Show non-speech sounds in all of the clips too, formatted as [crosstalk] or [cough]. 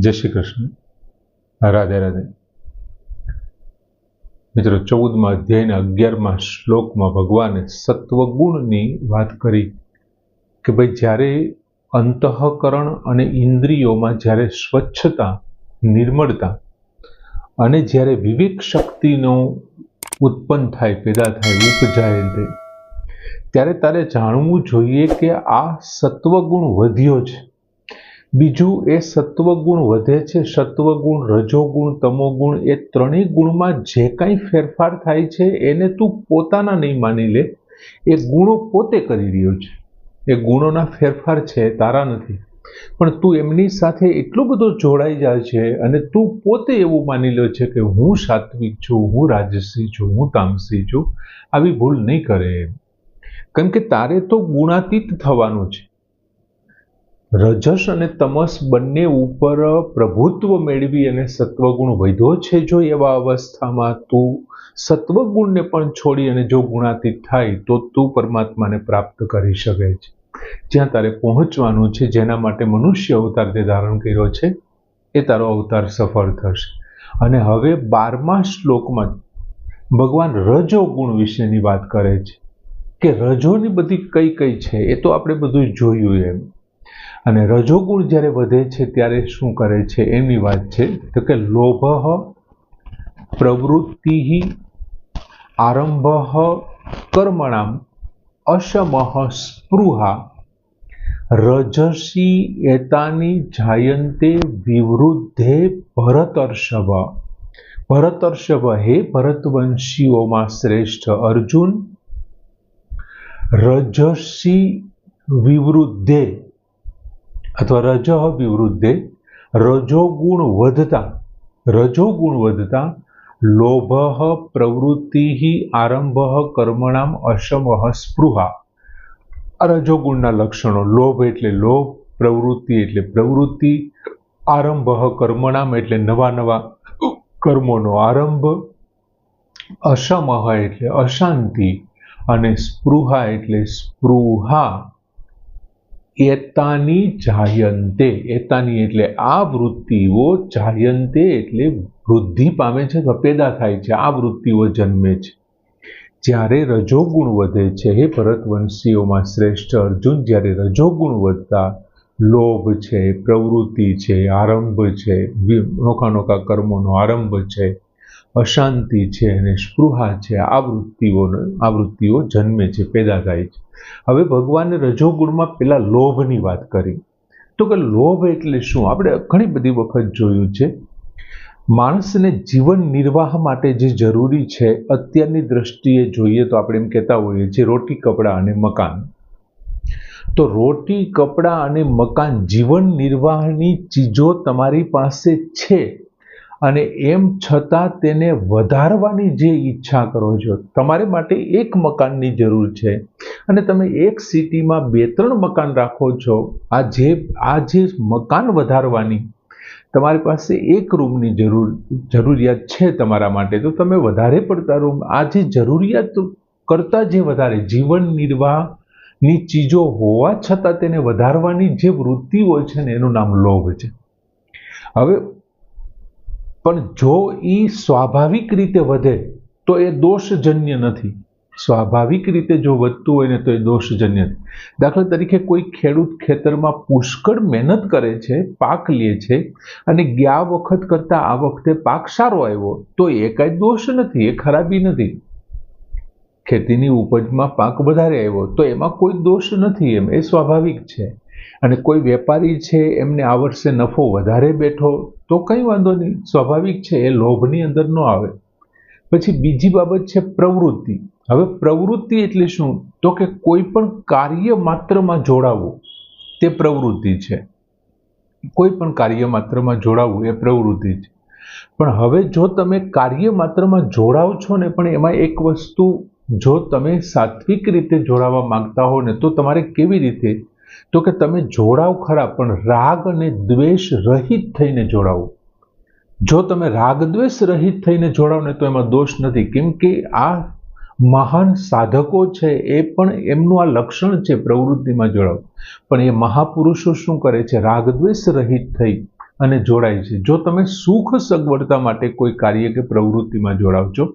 જય શ્રી કૃષ્ણ. રાધે રાધે. મિત્રો, ચૌદમાં અધ્યાયના અગિયારમાં શ્લોકમાં ભગવાને સત્વગુણની વાત કરી કે ભાઈ, જ્યારે અંતઃકરણ અને ઇન્દ્રિયોમાં જ્યારે સ્વચ્છતા, નિર્મળતા અને જ્યારે વિવેક શક્તિનો ઉત્પન્ન થાય, પેદા થાય, ઉપજાય ત્યારે તારે જાણવું જોઈએ કે આ સત્વગુણ વધ્યો છે. બીજું એ સત્વગુણ વધે છે. સત્વગુણ, રજોગુણ, તમોગુણ એ ત્રણેય ગુણમાં જે કાંઈ ફેરફાર થાય છે એને તું પોતાના નહીં માની લે. એ ગુણો પોતે કરી રહ્યો છે. એ ગુણોના ફેરફાર છે, તારા નથી. પણ તું એમની સાથે એટલો બધો જોડાઈ જાય છે અને તું પોતે એવું માની લે છે કે હું સાત્વિક છું, હું રાજસી છું, હું તામસી છું. આવી ભૂલ નહીં કરે. કેમ કે તારે તો ગુણાતીત થવાનું છે. રજસ અને તમસ બંને ઉપર પ્રભુત્વ મેળવી અને સત્વગુણ વધ્યો છે જો એવા અવસ્થામાં તું સત્વગુણને પણ છોડી અને જો ગુણાતીત થાય, તો તું પરમાત્માને પ્રાપ્ત કરી શકે છે. જ્યાં તારે પહોંચવાનું છે, જેના માટે મનુષ્ય અવતાર તે ધારણ કર્યો છે, એ તારો અવતાર સફળ થશે. અને હવે બારમા શ્લોકમાં ભગવાન રજો ગુણ વિશેની વાત કરે છે કે રજોની બધી કઈ કઈ છે, એ તો આપણે બધું જોયું એમ. અને રજોગુણ જ્યારે વધે છે, ત્યારે શું કરે છે એની વાત છે. તો કે લોભ પ્રવૃત્તિ આરંભ, કર્મણામ અશમહ સ્પૃહા, રજસી, એતાની જાયંતે વિવૃદ્ધે ભરતર્ષભ. ભરતર્ષભ હે ભરતવંશીઓમાં શ્રેષ્ઠ અર્જુન. રજસી વિવૃદ્ધે અથવા રજ વિવૃદ્ધે રજોગુણ વધતા રજોગુણ વધતા, લોભ પ્રવૃત્તિ આરંભ કર્મણામ અશમહ સ્પૃહા. આ રજોગુણના લક્ષણો, લોભ એટલે લોભ, પ્રવૃત્તિ એટલે પ્રવૃત્તિ, આરંભ કર્મણામ એટલે નવા નવા કર્મોનો આરંભ અશમહ એટલે અશાંતિ અને સ્પૃહા એટલે સ્પૃહા. એતાની જાયંતે. એતાની એટલે આ વૃત્તિઓ જાયંતે એટલે વૃદ્ધિ પામે છે અથવા પેદા થાય છે. આ વૃત્તિઓ જન્મે છે. જ્યારે રજોગુણ વધે છે, હે ભરતવંશીઓમાં શ્રેષ્ઠ અર્જુન, જ્યારે રજોગુણ વધતા, લોભ છે, પ્રવૃત્તિ છે, આરંભ છે નોખા નોખા કર્મોનો આરંભ છે અશાંતિ છે અને સ્પૃહા છે આ વૃત્તિઓનો આ વૃત્તિઓ જન્મે છે, પેદા થાય છે. હવે ભગવાને રજોગુણમાં પેલા લોભની વાત કરી. તો કે લોભ એટલે શું? આપણે ઘણી બધી વખત જોયું છે. માણસને જીવન નિર્વાહ માટે જે જરૂરી છે, અત્યારની દ્રષ્ટિએ જોઈએ તો આપણે એમ કહેતા હોઈએ છીએ રોટી, કપડાં અને મકાન. તો રોટી, કપડાં અને મકાન જીવન નિર્વાહની ચીજો તમારી પાસે છે. અને એમ છતાં તેને વધારવાની જે ઈચ્છા કરો છો, તમારે માટે એક મકાનની જરૂર છે. અને તમે એક સિટીમાં બે ત્રણ મકાન રાખો છો, આ જે આ જે મકાન વધારવાની, તમારી પાસે એક રૂમની જરૂર, જરૂરિયાત છે તમારા માટે. તો તમે વધારે પડતા રૂમ, આ જે જરૂરિયાત કરતાં જે વધારે, જીવન નિર્વાહની ચીજો હોવા છતાં તેને વધારવાની જે વૃત્તિઓ છે ને, એનું નામ લોભ છે. હવે પણ જો એ સ્વાભાવિક રીતે વધે, તો એ દોષજન્ય નથી. સ્વાભાવિક રીતે જો વધતું હોય ને તો એ દોષજન્ય દાખલા તરીકે કોઈ ખેડૂત ખેતરમાં પુષ્કળ મહેનત કરે છે, પાક લે છે અને ગયા વખત કરતાં આ વખતે પાક સારો આવ્યો, તો એ કાંઈ દોષ નથી, એ ખરાબી નથી. ખેતીની ઉપજમાં પાક વધારે આવ્યો, તો એમાં કોઈ દોષ નથી એમ, એ સ્વાભાવિક છે. અને કોઈ વેપારી છે, એમને આ વર્ષે નફો વધારે બેઠો, તો કંઈ વાંધો નહીં. સ્વાભાવિક છે, એ લોભની અંદર ન આવે. પછી બીજી બાબત છે પ્રવૃત્તિ. હવે પ્રવૃત્તિ એટલે શું? તો કે કોઈ પણ કાર્ય માત્રમાં જોડાવવું તે પ્રવૃત્તિ છે. કોઈ પણ કાર્ય માત્રમાં જોડાવવું એ પ્રવૃત્તિ છે. પણ હવે જો તમે કાર્ય માત્રમાં જોડાવ છો ને, પણ એમાં એક વસ્તુ જો તમે સાત્વિક રીતે જોડાવા માંગતા હો ને, તો તમારે કેવી રીતે તો કે તમે જોડાવ ખરા, પણ રાગ અને દ્વેષ રહિત થઈને જોડાવો. જો તમે રાગ દ્વેષ રહિત થઈને જોડાવ ને તો એમાં દોષ નથી. કેમ કે આ મહાન સાધકો છે, એ પણ એમનું આ લક્ષણ છે પ્રવૃત્તિમાં જોડાવ. પણ એ મહાપુરુષો શું કરે છે? રાગદ્વેષ રહિત થઈ અને જોડાય છે. જો તમે સુખ સગવડતા માટે કોઈ કાર્ય કે પ્રવૃત્તિમાં જોડાવ છો,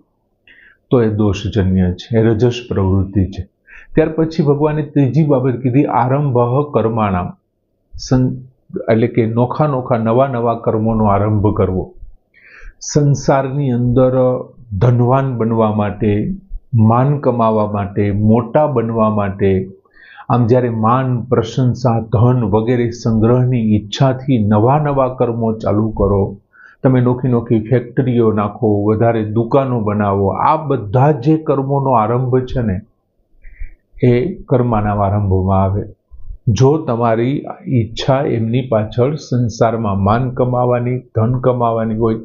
તો એ દોષજન્ય છે, એ રજસ પ્રવૃત્તિ છે. ત્યાર પછી ભગવાને ત્રીજી બાબત કીધી, આરંભ કર્માણામ. એટલે કે નોખા નોખા નવા નવા કર્મોનો આરંભ કરવો. સંસારની અંદર ધનવાન બનવા માટે, માન કમાવા માટે, મોટા બનવા માટે, આમ જ્યારે માન, પ્રશંસા, ધન વગેરે સંગ્રહની ઈચ્છાથી નવા નવા કર્મો ચાલુ કરો, તમે નોખી નોખી ફેક્ટરીઓ નાખો, વધારે દુકાનો બનાવો, આ બધા જે કર્મોનો આરંભ છે ને એ કર્માના આરંભોમાં આવે. જો તમારી ઈચ્છા એમની પાછળ સંસારમાં માન કમાવાની, ધન કમાવાની હોય,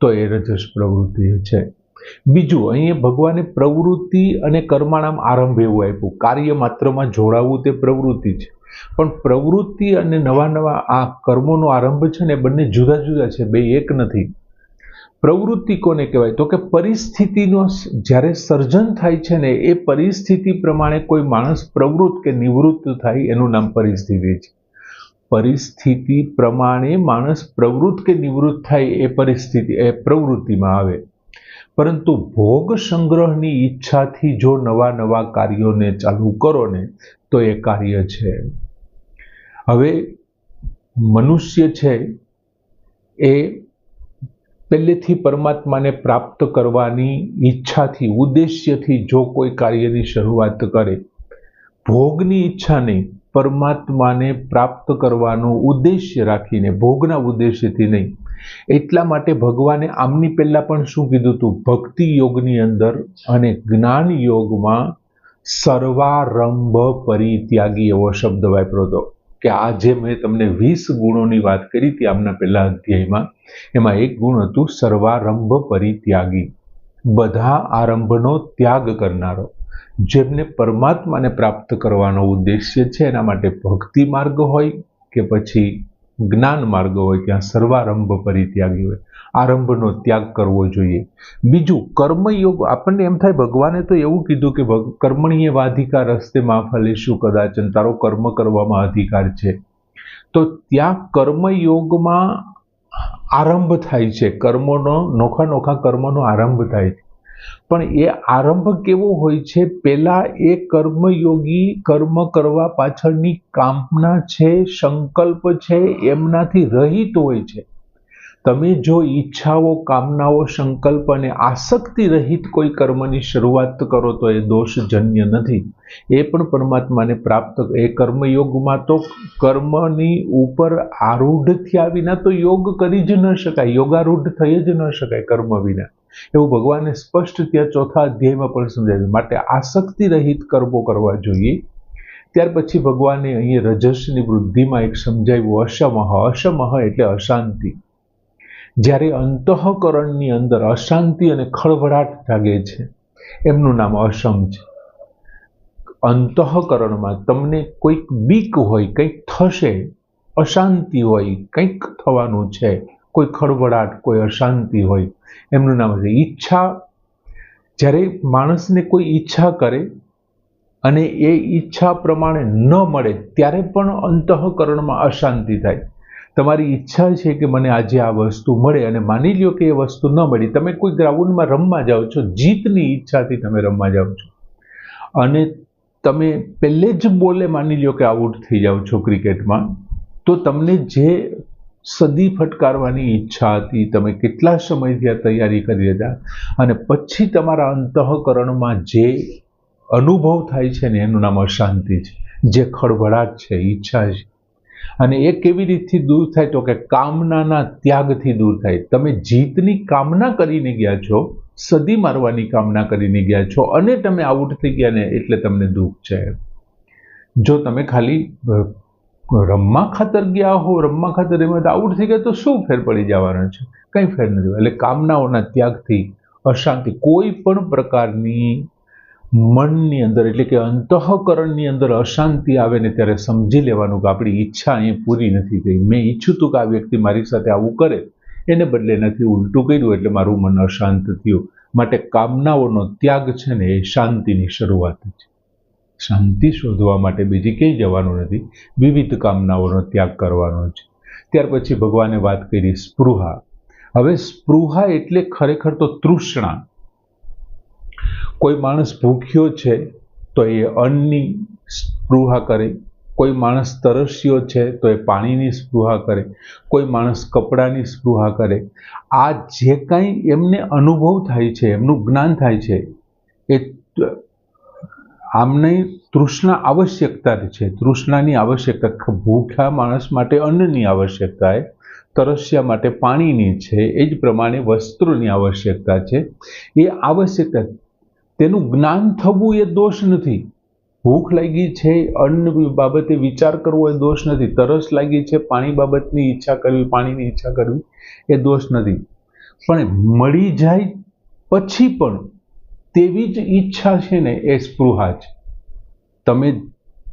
તો એ રજસ પ્રવૃત્તિ છે. બીજું, અહીંયા ભગવાને પ્રવૃત્તિ અને કર્માણામ આરંભ એવું આપ્યું. કાર્ય માત્રમાં જોડાવવું તે પ્રવૃત્તિ છે. પણ પ્રવૃત્તિ અને નવા નવા આ કર્મોનો આરંભ છે ને બંને જુદા જુદા છે. બે એક નથી. પ્રવૃત્તિ કોને કહેવાય? તો કે પરિસ્થિતિનો જ્યારે સર્જન થાય છે ને, એ પરિસ્થિતિ પ્રમાણે કોઈ માણસ પ્રવૃત્ત કે નિવૃત્ત થાય, એનું નામ પરિસ્થિતિ છે. પરિસ્થિતિ પ્રમાણે માણસ પ્રવૃત્ત કે નિવૃત્ત થાય, એ પરિસ્થિતિ, એ પ્રવૃત્તિમાં આવે. પરંતુ ભોગ સંગ્રહની ઈચ્છાથી જો નવા નવા કાર્યોને ચાલુ કરો ને, તો એ કાર્ય છે. હવે મનુષ્ય છે એ પહેલેથી પરમાત્માને પ્રાપ્ત કરવાની ઈચ્છાથી, ઉદ્દેશ્યથી જો કોઈ કાર્યની શરૂઆત કરે, ભોગની ઈચ્છા નહીં, પરમાત્માને પ્રાપ્ત કરવાનો ઉદ્દેશ્ય રાખીને, ભોગના ઉદ્દેશ્યથી નહીં. એટલા માટે ભગવાને આમની પહેલાં પણ શું કીધું હતું? ભક્તિ યોગની અંદર અને જ્ઞાન યોગમાં સર્વારંભ પરિત્યાગી એવો શબ્દ વાપર્યો હતો. કે આ જે મેં તમને વીસ ગુણોની વાત કરી હતી આમના પહેલા અધ્યાયમાં. એમાં એક ગુણ હતું, સર્વારંભ પરિત્યાગી. બધા આરંભનો ત્યાગ કરનારો, જેમને પરમાત્માને પ્રાપ્ત કરવાનો ઉદ્દેશ્ય છે, એના માટે ભક્તિ માર્ગ હોય કે પછી જ્ઞાન માર્ગ હોય ત્યાં સર્વારંભ પરિત્યાગી હોય. આરંભનો ત્યાગ કરવો જોઈએ. બીજું, કર્મયોગ, આપણને એમ થાય, ભગવાને તો એવું કીધું કે કર્મણીય વાધિકાર રસ્તે ફલેશું કદાચ તારો કર્મ કરવામાં અધિકાર છે. તો ત્યાં કર્મયોગમાં આરંભ થાય છે. કર્મોનો, નોખા નોખા કર્મનો આરંભ થાય. છે પણ એ આરંભ કેવો હોય છે? પહેલાં એ કર્મયોગી કર્મ કરવા પાછળની કામના છે, સંકલ્પ છે, એમનાથી રહિત હોય છે. તમે જો ઈચ્છાઓ, કામનાઓ, સંકલ્પ અને આસક્તિ રહિત કોઈ કર્મની શરૂઆત કરો તો એ દોષજન્ય નથી. એ પણ પરમાત્માને પ્રાપ્ત એ કર્મયોગમાં તો કર્મની ઉપર આરૂઢ થયા વિના તો યોગ કરી જ ન શકાય. યોગારૂઢ થઈ જ ન શકાય કર્મ વિના. એવું ભગવાને સ્પષ્ટ ત્યાં ચોથા અધ્યાયમાં પણ સમજાવ્યું માટે આસક્તિ રહિત કર્મો કરવા જોઈએ. ત્યાર પછી ભગવાને અહીં રજસની વૃદ્ધિમાં એક સમજાવ્યું અશમહ અશમહ એટલે અશાંતિ. જ્યારે અંતઃકરણની અંદર અશાંતિ અને ખળભળાટ જાગે છે, એમનું નામ અશમ છે. અંતઃકરણમાં તમને કોઈક બીક હોય, કંઈક થશે, અશાંતિ હોય, કંઈક થવાનું છે કોઈ ખળભળાટ કોઈ અશાંતિ હોય, એમનું નામ છે ઈચ્છા. જ્યારે માણસને કોઈ ઈચ્છા કરે અને એ ઈચ્છા પ્રમાણે ન મળે, ત્યારે પણ અંતઃકરણમાં અશાંતિ થાય. તમારી ઈચ્છા છે કે મને આજે આ વસ્તુ મળે અને માની લ્યો કે એ વસ્તુ ન મળી, તમે કોઈ ગ્રાઉન્ડમાં રમવા જાઓ છો, જીતની ઈચ્છાથી તમે રમવા જાઓ છો. અને તમે પહેલે જ બોલે માની લ્યો કે આઉટ થઈ જાઓ છો ક્રિકેટમાં, તો તમને જે સદી ફટકારવાની ઈચ્છા હતી. તમે કેટલા સમયથી આ તૈયારી કરી હતા અને પછી તમારા અંતઃકરણમાં જે અનુભવ થાય છે ને, એનું નામ અશાંતિ છે. જે ખળભળાટ છે, ઈચ્છા છે. અને એ કેવી રીતથી દૂર થાય? તો કે કામનાના ત્યાગથી દૂર થાય. તમે જીતની કામના કરીને ગયા છો, સદી મારવાની કામના કરીને ગયા છો, અને તમે આઉટ થઈ ગયા ને, એટલે તમને દુઃખ છે. જો તમે ખાલી રમવા ખાતર ગયા હો, રમવા ખાતર એમાં આઉટ થઈ ગયા, તો શું ફેર પડી જવાનો છે? કંઈ ફેર નથી એટલે કામનાઓના ત્યાગથી અશાંતિ કોઈ પણ પ્રકારની મનની અંદર, એટલે કે અંતઃકરણની અંદર અશાંતિ આવે ને ત્યારે સમજી લેવાનું કે આપણી ઈચ્છા અહીં પૂરી નથી થઈ. મેં ઈચ્છું હતું કે આ વ્યક્તિ મારી સાથે આવું કરે. એને બદલે નથી ઉલટું કર્યું, એટલે મારું મન અશાંત થયું. માટે કામનાઓનો ત્યાગ છે ને એ શાંતિની શરૂઆત છે શાંતિ શોધવા માટે બીજી ક્યાંય જવાનું નથી. વિવિધ કામનાઓનો ત્યાગ કરવાનો છે. ત્યાર પછી ભગવાને વાત કરી સ્પૃહા. હવે સ્પૃહા એટલે ખરેખર તો તૃષ્ણા. કોઈ માણસ ભૂખ્યો છે તો એ અન્નની સ્પૃહા કરે. કોઈ માણસ તરસ્યો છે તો એ પાણીની સ્પૃહા કરે. કોઈ માણસ કપડાની સ્પૃહા કરે. આ જે કાંઈ એમને અનુભવ થાય છે, એમનું જ્ઞાન થાય છે, એ આમને તૃષ્ણા આવશ્યકતા છે. તૃષ્ણાની આવશ્યકતા ભૂખ્યા માણસ માટે અન્નની આવશ્યકતા એ, તરસ્યા માટે પાણીની છે, એ જ પ્રમાણે વસ્ત્રોની આવશ્યકતા છે. એ આવશ્યકતા, તેનું જ્ઞાન થવું એ દોષ નથી. ભૂખ લાગી છે, અન્ન બાબતે વિચાર કરવો એ દોષ નથી. તરસ લાગી છે, પાણી બાબતની ઈચ્છા કરવી, પાણીની ઈચ્છા કરવી એ દોષ નથી. પણ મળી જાય પછી પણ તેવી જ ઈચ્છા છે ને એ સ્પૃહા છે. તમે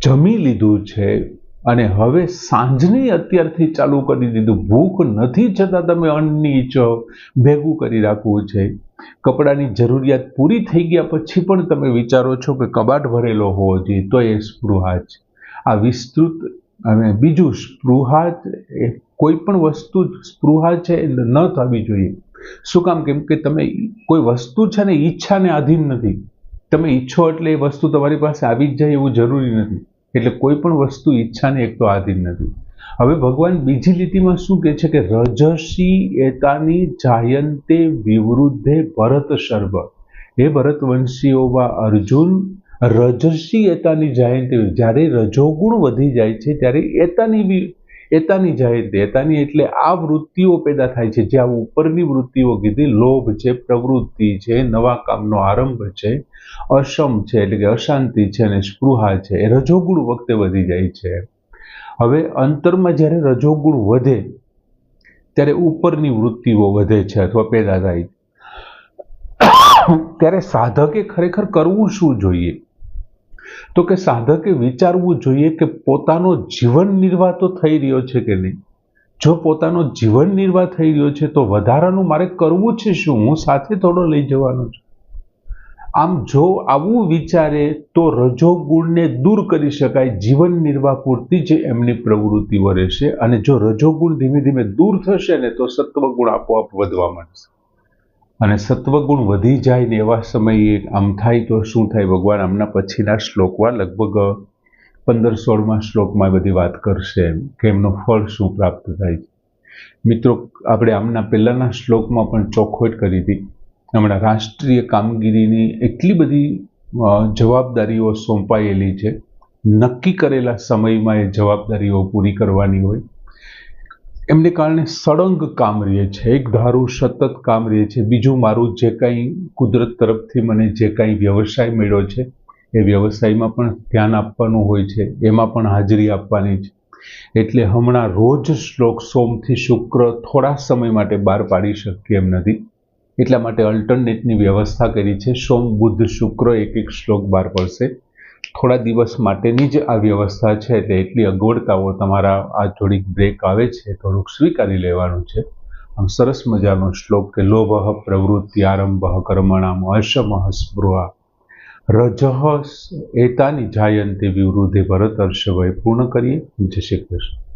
જમી લીધું છે અને હવે સાંજની અત્યારથી ચાલુ કરી દીધું. ભૂખ નથી છતાં તમે અન્નની ઈચ્છો ભેગું કરી રાખવું છે. કપડાની જરૂરિયાત પૂરી થઈ ગયા પછી પણ તમે વિચારો છો કે કબાટ ભરેલો હોવો જોઈએ, તો એ સ્પૃહા છે. આ વિસ્તૃત અને બીજું સ્પૃહા એ કોઈ પણ વસ્તુ સ્પૃહા છે ન થવી જોઈએ. શું કામ કેમ કે તમે કોઈ વસ્તુ છે ને ઈચ્છાને આધીન નથી. તમે ઈચ્છો એટલે એ વસ્તુ તમારી પાસે આવી જ જાય એવું જરૂરી નથી. એટલે કોઈ પણ વસ્તુ ઈચ્છાને એક તો આધીન નથી. હવે ભગવાન બીજી લીટીમાં શું કહે છે કે રજસી એતાની જાયંતે વિવૃદ્ધે ભરત સર્વ. હે ભરતવંશીઓમાં અર્જુન, રજસી એતાની જાયંતે જ્યારે રજોગુણ વધી જાય છે, ત્યારે એતાની એતાની જાહેર એતાની એટલે આ વૃત્તિઓ પેદા થાય છે. જે આ ઉપરની વૃત્તિઓ કીધી, લોભ છે, પ્રવૃત્તિ છે, નવા કામનો આરંભ છે, અસમ છે, એટલે કે અશાંતિ છે અને સ્પૃહા છે. એ રજોગુણ વખતે વધી જાય છે. હવે અંતરમાં જ્યારે રજોગુણ વધે, ત્યારે ઉપરની વૃત્તિઓ વધે છે અથવા પેદા થાય [coughs] ત્યારે સાધકે ખરેખર કરવું શું જોઈએ? તો કે સાધકે વિચારવું જોઈએ કે પોતાનો જીવન નિર્વાહ તો થઈ રહ્યો છે કે નહીં? જો પોતાનો જીવન નિર્વાહ થઈ રહ્યો છે, તો વધારાનું મારે કરવું છે શું? હું સાથે થોડો લઈ જવાનો છું. આમ જો આવું વિચારે, તો રજોગુણને દૂર કરી શકાય. જીવન નિર્વાહ પૂરતી જ એમની પ્રવૃત્તિઓ રહેશે અને જો રજોગુણ ધીમે ધીમે દૂર થશે ને, તો સત્વગુણ આપોઆપ વધવા માંડશે. અને સત્વગુણ વધી જાય ને એવા સમયે આમ થાય તો શું થાય? ભગવાન આમના પછીના શ્લોકમાં લગભગ પંદર સોળમાં શ્લોકમાં બધી વાત કરશે કે એમનો ફળ શું પ્રાપ્ત થાય છે. મિત્રો, આપણે આમના પહેલાંના શ્લોકમાં પણ ચોખવટ કરી હતી. હમણાં રાષ્ટ્રીય કામગીરીની એટલી બધી જવાબદારીઓ સોંપાયેલી છે. નક્કી કરેલા સમયમાં એ જવાબદારીઓ પૂરી કરવાની હોય. એમને કારણે સળંગ કામ રહે છે, એક ધારું સતત કામ રહે છે. બીજું મારું જે કાંઈ કુદરત તરફથી મને જે કાંઈ વ્યવસાય મળ્યો છે, એ વ્યવસાયમાં પણ ધ્યાન આપવાનું હોય છે, એમાં પણ હાજરી આપવાની છે. એટલે હમણાં રોજ શ્લોક સોમથી શુક્ર થોડા સમય માટે બહાર પાડી શકીએ એમ નથી. એટલા માટે અલ્ટરનેટની વ્યવસ્થા કરી છે. સોમ બુદ્ધ શુક્ર એક એક શ્લોક બહાર પડશે. થોડા દિવસ માટેની જ આ વ્યવસ્થા છે, એટલે એટલી અગવડતાઓ તમારા આ થોડીક બ્રેક આવે છે થોડુંક સ્વીકારી લેવાનું છે. આમ સરસ મજાનો શ્લોક કે, લોભ પ્રવૃત્તિ આરંભ કર્મણામ અશમહ સ્પૃહા. રજહ એતાની જાયંતે વિવૃદ્ધિ ભરત હર્ષભય પૂર્ણ કરીએ. જય શ્રી કૃષ્ણ.